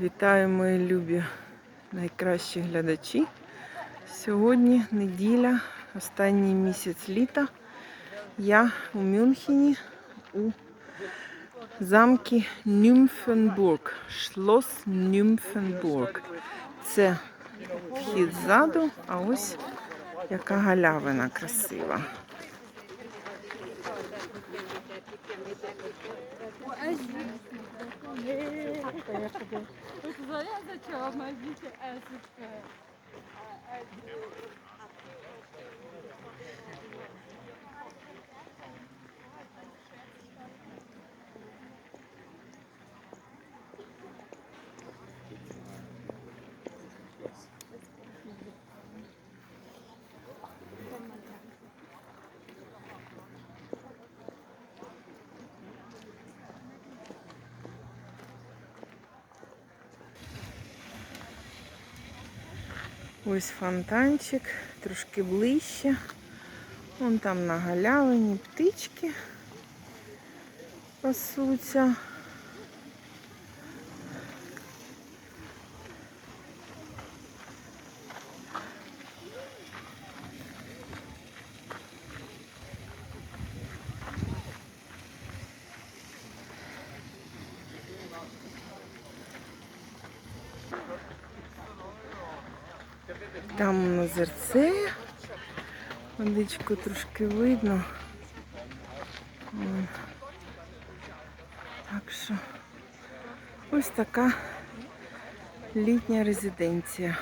Вітаю, мої любі найкращі глядачі. Сьогодні неділя, останній місяць літа. Я у Мюнхені у замкі Нюмфенбург. Шлос Нюмфенбург. Це вхід ззаду, а ось яка галявина красива. От я зачала Ось фонтанчик, трошки ближче. Вон там на галявині птички пасуться. Там озерце. Водичку трошки видно. Так що ось така літня резиденція.